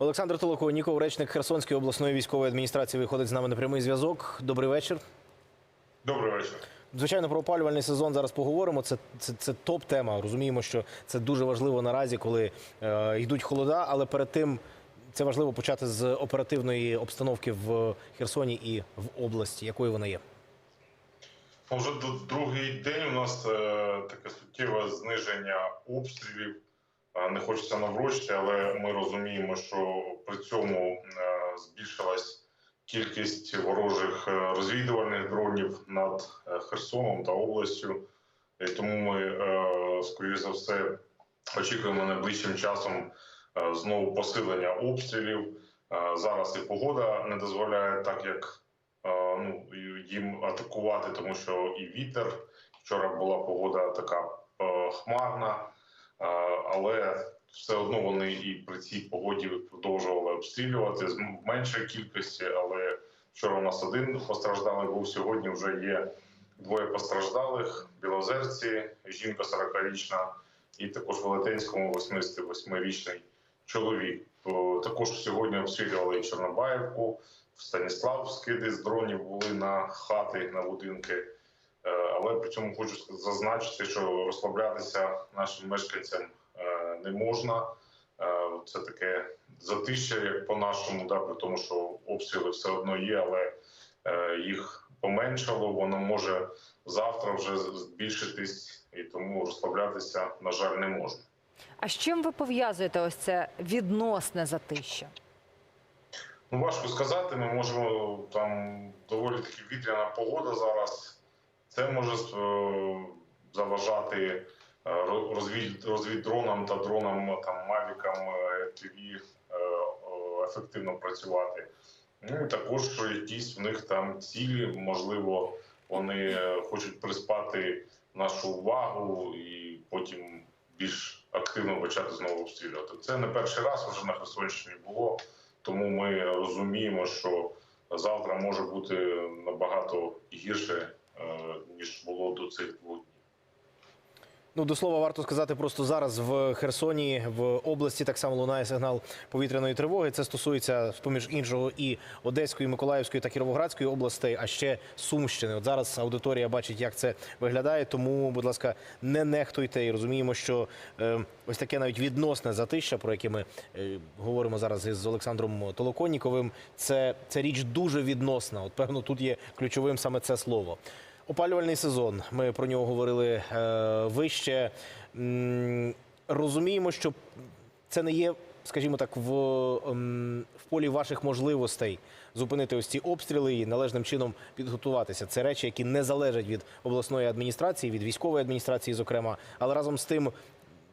Олександр Толоконніков, речник Херсонської обласної військової адміністрації, виходить з нами на прямий зв'язок. Добрий вечір. Добрий вечір. Звичайно, про опалювальний сезон зараз поговоримо. Це, це, це топ-тема. Розуміємо, що це дуже важливо наразі, коли е, йдуть холода, але перед тим це важливо почати з оперативної обстановки в Херсоні і в області, якою вона є. Вже другий день у нас е, таке суттєве зниження обстрілів. Не хочеться наврочити, але ми розуміємо, що при цьому е, збільшилась кількість ворожих е, розвідувальних дронів над е, Херсоном та областю. І тому ми, е, скоріш за все, очікуємо найближчим часом знову посилення обстрілів. Зараз і погода не дозволяє так, як ну, їм атакувати, тому що і вітер. Вчора була погода така хмарна, але все одно вони і при цій погоді продовжували обстрілювати з м- меншої кількості. Але вчора у нас один постраждалий був сьогодні. Вже є двоє постраждалих: Білозерці, жінка 40-річна, і також в Велетенському 88-річний чоловік. Також сьогодні обстрілювали і Чорнобаївку. В Станіслав скиди з дронів були на хати, на будинки. Е, Але при цьому хочу зазначити, що розслаблятися нашим мешканцям е, не можна. Е, Це таке затища, як по-нашому, да, при тому, що обстріли все одно є, але їх поменшало. Воно може завтра вже збільшитись, і тому розслаблятися, на жаль, не можна. А з чим ви пов'язуєте ось це відносне затища? Ну, важко сказати. Ми можемо там доволі таки вітряна погода зараз. Це може е, заважати е, розвід, розвіддронам та дронам там мавікам ТВ ефективно працювати. Ну і також якісь в них там цілі, можливо, вони е, хочуть приспати нашу увагу і потім більш активно почати знову обстрілювати. Це не перший раз вже на Херсонщині було. Тому ми розуміємо, що завтра може бути набагато гірше, е, ніж було до цих двох днів. Ну, до слова, варто сказати, просто зараз в Херсоні, в області так само лунає сигнал повітряної тривоги. Це стосується, поміж іншого, і Одеської, Миколаївської та Кіровоградської областей, а ще Сумщини. От зараз аудиторія бачить, як це виглядає. Тому, будь ласка, не нехтуйте і розуміємо, що е, ось таке навіть відносне затища, про яке ми е, говоримо зараз із Олександром Толоконніковим. Це, це річ дуже відносна. От певно, тут є ключовим саме це слово. Опалювальний сезон. Ми про нього говорили е, вище. Розуміємо, що це не є, скажімо так, в, ем, в полі ваших можливостей зупинити ось ці обстріли і належним чином підготуватися. Це речі, які не залежать від обласної адміністрації, від військової адміністрації, зокрема. Але разом з тим,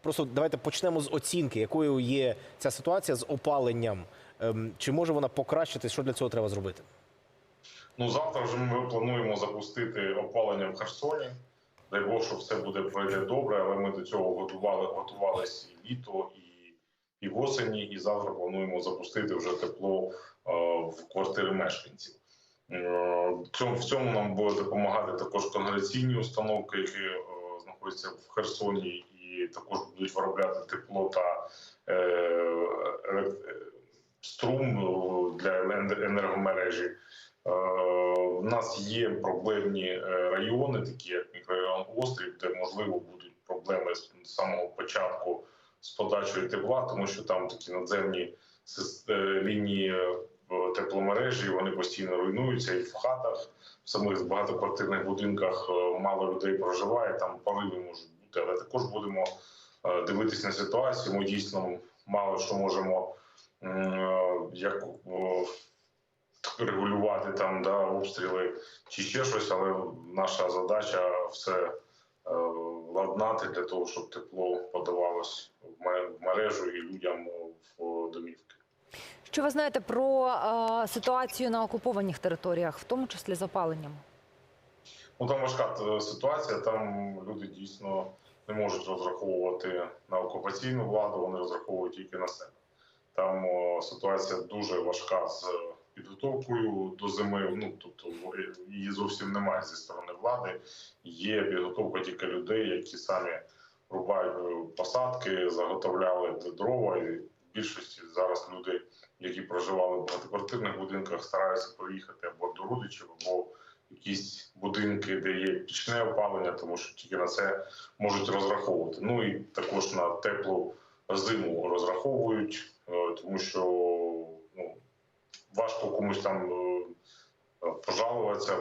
просто давайте почнемо з оцінки, якою є ця ситуація з опаленням. Ем, Чи може вона покращитись? Що для цього треба зробити? Ну завтра вже ми плануємо запустити опалення в Херсоні. Дай Бог, що все буде пройде добре, але ми до цього готували, готувалися і літо, і, і восені, і завтра плануємо запустити вже тепло е, в квартири мешканців. Е, в цьому, нам буде допомагати також конгресійні установки, які е, знаходяться в Херсоні, і також будуть виробляти тепло та е, е, струм для енер- енергомережі. Е, У нас є проблемні е, райони, такі як мікрорайон Острів, де можливо будуть проблеми з самого початку з подачею тепла, тому що там такі надземні е, лінії е, тепломережі, вони постійно руйнуються і в хатах, в самих багатоквартирних будинках е, мало людей проживає, там пориви можуть бути, але також будемо е, дивитись на ситуацію. Ми дійсно мало що можемо е, як е, регулювати там да, обстріли чи ще щось, але наша задача все е, ладнати для того, щоб тепло подавалось в мережу і людям в домівки. Що ви знаєте про е, ситуацію на окупованих територіях, в тому числі з опаленням? Ну там важка е, ситуація. Там люди дійсно не можуть розраховувати на окупаційну владу, вони розраховують тільки на себе. Там о, ситуація дуже важка з підготовкою до зими. Ну тобто її зовсім немає зі сторони влади. Є підготовка тільки людей, які самі рубають е, посадки, заготовляли дрова. І в більшості зараз люди які проживали в багатоквартирних будинках, стараються проїхати або до родичів, або якісь будинки, де є пічне опалення, тому що тільки на це можуть розраховувати. Ну і також на теплу зиму розраховують, е, тому що ну, важко комусь там е, пожалуватися,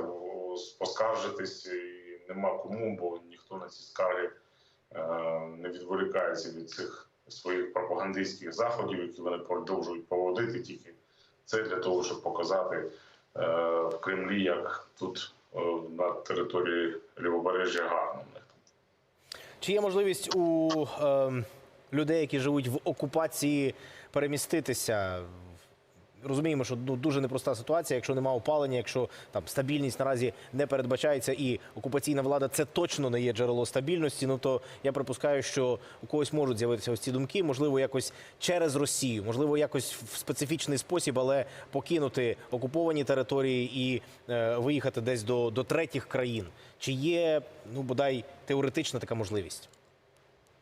поскаржитись, і нема кому, бо ніхто на ці скарги е, не відволікається від цих своїх пропагандистських заходів, які вони продовжують проводити. Тільки це для того, щоб показати е, в Кремлі, як тут е, на території лівобережжя гарно. Чи є можливість у ем, людей, які живуть в окупації, переміститися? Розуміємо, що ну, дуже непроста ситуація, якщо немає опалення, якщо там стабільність наразі не передбачається, і окупаційна влада це точно не є джерело стабільності. Ну то я припускаю, що у когось можуть з'явитися ось ці думки, можливо, якось через Росію, можливо, якось в специфічний спосіб, але покинути окуповані території і е, виїхати десь до, до третіх країн. Чи є ну бодай теоретична така можливість?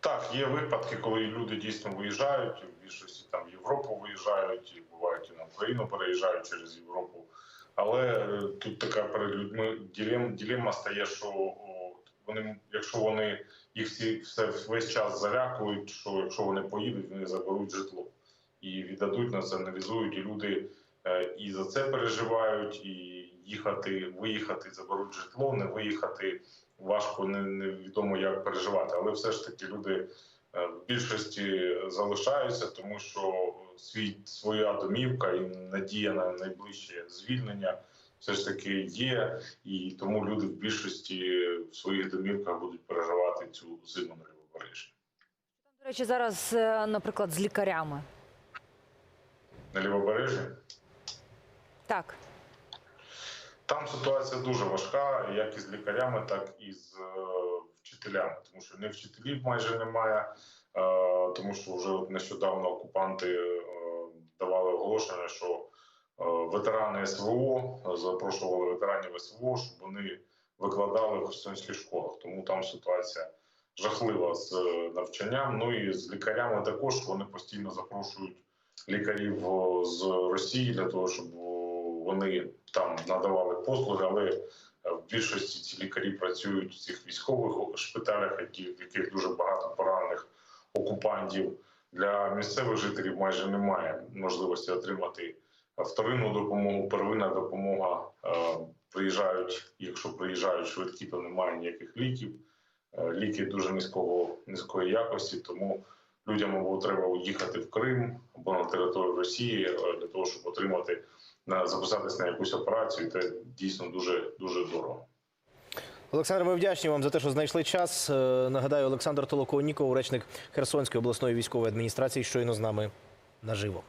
Так, є випадки, коли люди дійсно виїжджають. В більшості там в Європу виїжджають, і бувають і на Україну переїжджають через Європу. Але е, тут така перед людьми ділем, ділема стає, що вони, якщо вони їх всі все весь час залякують, що якщо вони поїдуть, вони заберуть житло і віддадуть націоналізують, і люди е, і за це переживають, і їхати, виїхати, заберуть житло, не виїхати важко, не, невідомо як переживати. Але все ж таки люди е, в більшості залишаються, тому що свій своя домівка і надія на найближче звільнення все ж таки є, і тому люди в більшості в своїх домівках будуть переживати цю зиму на лівобережжі. До речі, зараз, е, наприклад, з лікарями. На лівобережжі Так. Там ситуація дуже важка, як із лікарями, так і з е, вчителями, тому що не вчителів майже немає, е, тому що вже нещодавно окупанти е, давали оголошення, що ветерани СВО запрошували ветеранів СВО, щоб вони викладали в херсонських школах. Тому там ситуація жахлива з навчанням. Ну і з лікарями також вони постійно запрошують лікарів з Росії для того, щоб вони там надавали послуги, але е, в більшості ці лікарі працюють в цих військових шпиталях, які, в яких дуже багато поранених окупантів. Для місцевих жителів майже немає можливості отримати вторинну допомогу, первинна допомога. Е, Приїжджають, якщо приїжджають швидкі, то немає ніяких ліків. Е, Ліки дуже низького низької якості, тому людям або треба їхати в Крим або на територію Росії для того, щоб отримати на записатись на якусь операцію. Це дійсно дуже дуже дорого. Олександр, ми вдячні вам за те, що знайшли час. Е, Нагадаю, Олександр Толоконіков, речник Херсонської обласної військової адміністрації, щойно з нами наживо.